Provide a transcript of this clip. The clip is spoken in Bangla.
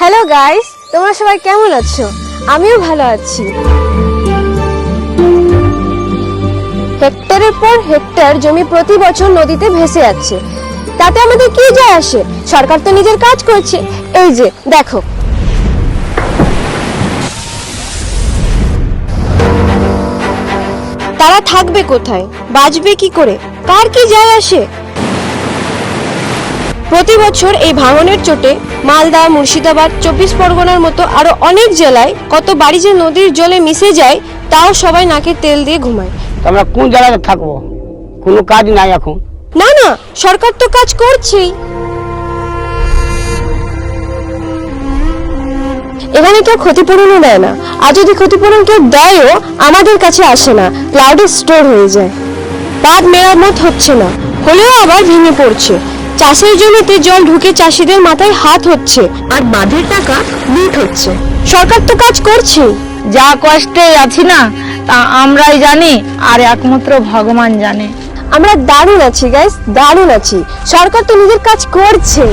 হ্যালো গাইস তোমরা সবাই কেমন আছো? আমিও ভালো আছি। হেক্টরের পর হেক্টর জমি প্রতি বছর নদীতে ভেসে যাচ্ছে। তাতে আমাদের কি যায় আসে? সরকার তো নিজের কাজ করছে। এই যে, দেখো। তারা থাকবে কোথায়? বাঁচবে কি করে? কার কি যায় আসে? প্রতি বছর এই ভাঙনের চোটে মালদা মুর্শিদাবাদ চব্বিশ পরগনার মতো আরও অনেক জেলায় কত বাড়ি যে নদীর জলে মিশে যায় তাও সবাই নাকে তেল দিয়ে ঘুমায়। আমরা কোন জায়গায় থাকব? কোনো কাজ নাই এখন। না না সরকার তো কাজ করছেই। এখানে কেউ ক্ষতিপূরণও দেয় না। আর যদি ক্ষতিপূরণ কেউ দেয়ও আমাদের কাছে আসে না। ক্লাউডে স্টোর হয়ে যায়। বাঁধ মেরামত হচ্ছে না। হলেও আবার ভেঙে পড়ছে। চাষের জমিতে জল ঢুকে চাষিদের মাথায় হাত হচ্ছে আর বাঁধের টাকা লুট হচ্ছে। সরকার তো কাজ করছে। যা কষ্টে আছি না তা আমরাই জানি আর একমাত্র ভগবান জানে। আমরা দারুণ আছি গাইস দারুণ আছি। সরকার তো নিজের কাজ করছে।